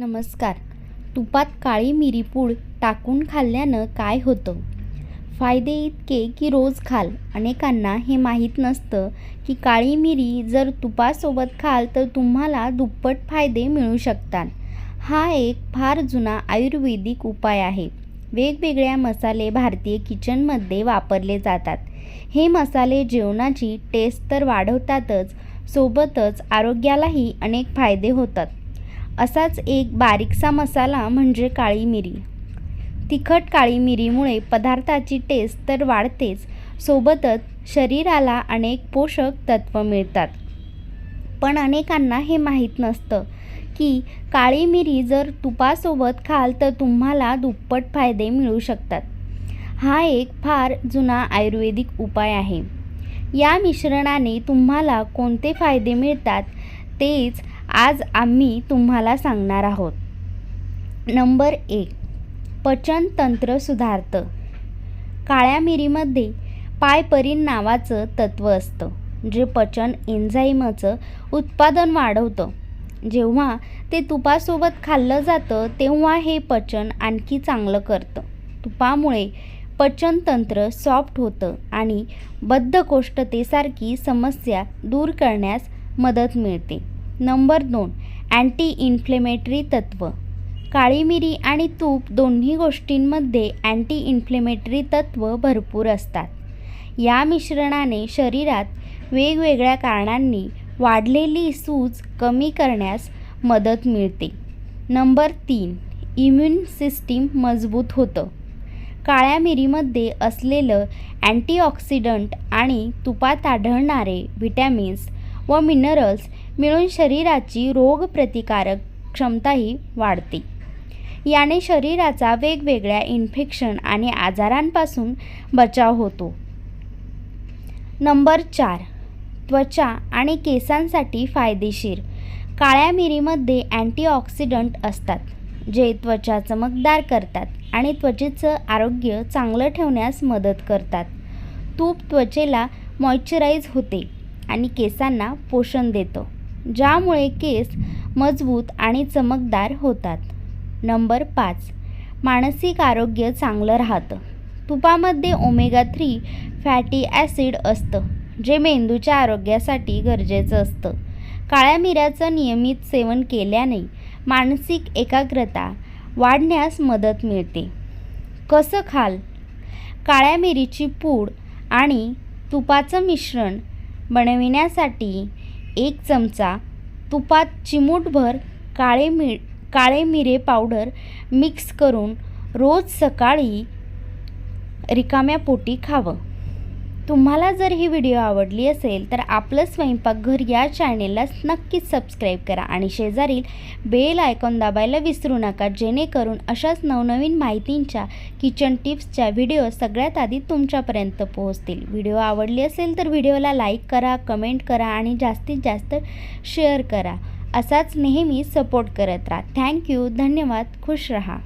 नमस्कार. तुपात काळी मिरी पूड टाकून खाल्ल्यानं काय होतं? फायदे इतके की रोज खाल. अनेकांना हे माहीत नसतं की काळी मिरी जर तुपासोबत खाल तर तुम्हाला दुप्पट फायदे मिळू शकतात. हा एक फार जुना आयुर्वेदिक उपाय आहे. वेगवेगळ्या मसाले भारतीय किचनमध्ये वापरले जातात. हे मसाले जेवणाची टेस्ट तर वाढवतातच सोबतच आरोग्यालाही अनेक फायदे होतात. असाच एक बारीकसा मसाला म्हणजे काळी मिरी. तिखट काळी मिरीमुळे पदार्थाची टेस्ट तर वाढतेच सोबतच शरीराला अनेक पोषक तत्व मिळतात. पण अनेकांना हे माहीत नसतं की काळी मिरी जर तुपासोबत खाल तर तुम्हाला दुप्पट फायदे मिळू शकतात. हा एक फार जुना आयुर्वेदिक उपाय आहे. या मिश्रणाने तुम्हाला कोणते फायदे मिळतात तेच आज आम्ही तुम्हाला सांगणार आहोत. नंबर एक पचनतंत्र सुधारतं. काळ्या मिरीमध्ये पायपरीन नावाचं तत्व असतं जे पचन एन्झाईमचं उत्पादन वाढवतं. जेव्हा ते तुपासोबत खाल्लं जातं तेव्हा हे पचन आणखी चांगलं करतं. तुपामुळे पचनतंत्र सॉफ्ट होतं आणि बद्धकोष्ठतेसारखी समस्या दूर करण्यास मदत मिळते. नंबर दोन अँटी इन्फ्लेमेटरी तत्व. काळी मिरी आणि तूप दोन्ही गोष्टींमध्ये अँटी इन्फ्लेमेटरी तत्व भरपूर असतात. या मिश्रणाने शरीरात वेगवेगळ्या कारणांनी वाढलेली सूज कमी करण्यास मदत मिळते. नंबर तीन इम्युन सिस्टीम मजबूत होतं. काळ्या मिरीमध्ये असलेलं अँटीऑक्सिडंट आणि तुपात आढळणारे व्हिटॅमिन्स व मिनरल्स मिळून शरीराची रोगप्रतिकारक क्षमताही वाढते. याने शरीराचा वेगवेगळ्या इन्फेक्शन आणि आजारांपासून बचाव होतो. नंबर चार. त्वचा आणि केसांसाठी फायदेशीर. काळ्या मिरीमध्ये अँटीऑक्सिडंट असतात जे त्वचा चमकदार करतात आणि त्वचेचं आरोग्य चांगलं ठेवण्यास मदत करतात. तूप त्वचेला मॉइश्चराईज होते आणि केसांना पोषण देतं. ज्यामुळे केस मजबूत आणि चमकदार होतात. नंबर पाच. मानसिक आरोग्य चांगलं राहतं. तुपामध्ये ओमेगा थ्री फॅटी ॲसिड असतं जे मेंदूच्या आरोग्यासाठी गरजेचं असतं. काळ्या मिऱ्याचं नियमित सेवन केल्याने मानसिक एकाग्रता वाढण्यास मदत मिळते. कसं खाल? काळ्या मिरीची पूड आणि तुपाचं मिश्रण बनविण्यासाठी एक चमचा तुपात चिमूटभर काळे मी काळे मिरे पावडर मिक्स करून रोज सकाळी रिकाम्या पोटी खावं. तुम्हाला जर ही व्हिडिओ आवडली असेल तर आपलं स्वयंपाकघर या चॅनेलला नक्कीच सबस्क्राईब करा आणि शेजारील बेल आयकॉन दाबायला विसरू नका जेणेकरून अशाच नवनवीन माहितींच्या किचन टिप्सच्या व्हिडिओ सगळ्यात आधी तुमच्यापर्यंत पोहोचतील. व्हिडिओ आवडली असेल तर व्हिडिओला लाईक करा कमेंट करा आणि जास्तीत जास्त शेअर करा. असाच नेहमी सपोर्ट करत राहा. थँक्यू धन्यवाद. खुश रहा.